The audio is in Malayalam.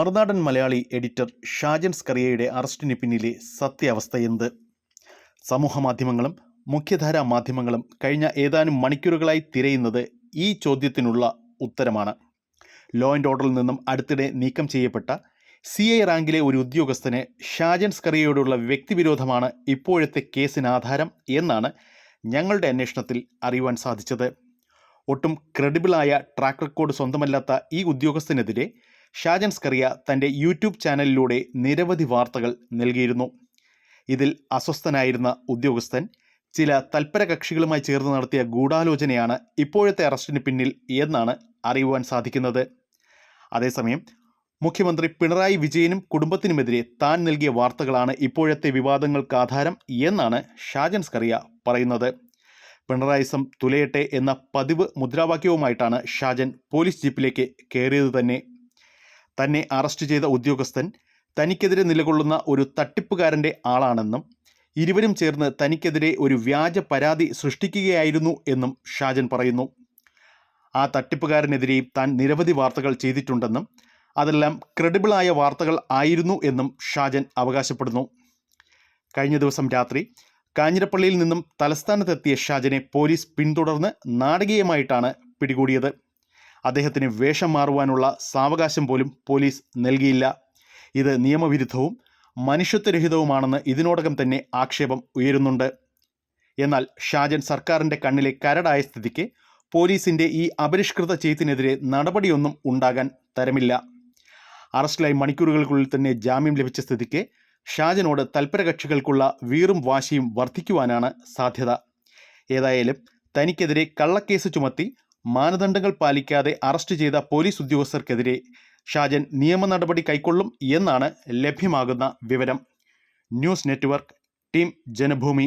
മറുനാടൻ മലയാളി എഡിറ്റർ ഷാജൻ സ്കറിയയുടെ അറസ്റ്റിന് പിന്നിലെ സത്യാവസ്ഥ എന്ത് സമൂഹമാധ്യമങ്ങളും മുഖ്യധാരാ മാധ്യമങ്ങളും കഴിഞ്ഞ ഏതാനും മണിക്കൂറുകളായി തിരയുന്നത് ഈ ചോദ്യത്തിനുള്ള ഉത്തരമാണ്. ലോ ആൻഡ് ഓർഡറിൽ നിന്നും അടുത്തിടെ നീക്കം ചെയ്യപ്പെട്ട സി ഐ റാങ്കിലെ ഒരു ഉദ്യോഗസ്ഥന് ഷാജൻ സ്കറിയയോടുള്ള വ്യക്തിവിരോധമാണ് ഇപ്പോഴത്തെ കേസിന് ആധാരം എന്നാണ് ഞങ്ങളുടെ അന്വേഷണത്തിൽ അറിയുവാൻ സാധിച്ചത്. ഒട്ടും ക്രെഡിബിളായ ട്രാക്ക് റെക്കോർഡ് സ്വന്തമല്ലാത്ത ഈ ഉദ്യോഗസ്ഥനെതിരെ ഷാജൻ സ്കറിയ തന്റെ യൂട്യൂബ് ചാനലിലൂടെ നിരവധി വാർത്തകൾ നൽകിയിരുന്നു. ഇതിൽ അസ്വസ്ഥനായിരുന്ന ഉദ്യോഗസ്ഥൻ ചില തൽപര കക്ഷികളുമായി ചേർന്ന് നടത്തിയ ഗൂഢാലോചനയാണ് ഇപ്പോഴത്തെ അറസ്റ്റിന് പിന്നിൽ എന്നാണ് അറിയുവാൻ സാധിക്കുന്നത്. അതേസമയം മുഖ്യമന്ത്രി പിണറായി വിജയനും കുടുംബത്തിനുമെതിരെ താൻ നൽകിയ വാർത്തകളാണ് ഇപ്പോഴത്തെ വിവാദങ്ങൾക്ക് ആധാരം എന്നാണ് ഷാജൻ സ്കറിയ പറയുന്നത്. പിണറായിസം തുലയട്ടെ എന്ന പതിവ് മുദ്രാവാക്യവുമായിട്ടാണ് ഷാജൻ പോലീസ് ജീപ്പിലേക്ക് കയറിയത് തന്നെ. തന്നെ അറസ്റ്റ് ചെയ്ത ഉദ്യോഗസ്ഥൻ തനിക്കെതിരെ നിലകൊള്ളുന്ന ഒരു തട്ടിപ്പുകാരന്റെ ആളാണെന്നും ഇരുവരും ചേർന്ന് തനിക്കെതിരെ ഒരു വ്യാജ പരാതി സൃഷ്ടിക്കുകയായിരുന്നു എന്നും ഷാജൻ പറയുന്നു. ആ തട്ടിപ്പുകാരനെതിരെയും താൻ നിരവധി വാർത്തകൾ ചെയ്തിട്ടുണ്ടെന്നും അതെല്ലാം ക്രെഡിബിളായ വാർത്തകൾ ആയിരുന്നു എന്നും ഷാജൻ അവകാശപ്പെടുന്നു. കഴിഞ്ഞ ദിവസം രാത്രി കാഞ്ഞിരപ്പള്ളിയിൽ നിന്നും തലസ്ഥാനത്തെത്തിയ ഷാജനെ പോലീസ് പിന്തുടർന്ന് നാടകീയമായിട്ടാണ് പിടികൂടിയത്. അദ്ദേഹത്തിന് വേഷം മാറുവാനുള്ള സാവകാശം പോലും പോലീസ് നൽകിയില്ല. ഇത് നിയമവിരുദ്ധവും മനുഷ്യത്വരഹിതവുമാണെന്ന് ഇതിനോടകം തന്നെ ആക്ഷേപം ഉയരുന്നുണ്ട്. എന്നാൽ ഷാജൻ സർക്കാരിന്റെ കണ്ണിലെ കരടായ സ്ഥിതിക്ക് പോലീസിന്റെ ഈ അപരിഷ്കൃത ചെയ്തിനെതിരെ നടപടിയൊന്നും ഉണ്ടാകാൻ തരമില്ല. അറസ്റ്റിലായി മണിക്കൂറുകൾക്കുള്ളിൽ തന്നെ ജാമ്യം ലഭിച്ച സ്ഥിതിക്ക് ഷാജനോട് തൽപരകക്ഷികൾക്കുള്ള വീറും വാശിയും വർദ്ധിക്കുവാനാണ് സാധ്യത. ഏതായാലും തനിക്കെതിരെ കള്ളക്കേസ് ചുമത്തി മാനദണ്ഡങ്ങൾ പാലിക്കാതെ അറസ്റ്റ് ചെയ്ത പോലീസ് ഉദ്യോഗസ്ഥർക്കെതിരെ ഷാജൻ നിയമ നടപടി കൈക്കൊള്ളും എന്നാണ് ലഭ്യമാകുന്ന വിവരം. News network team Janabhoomi.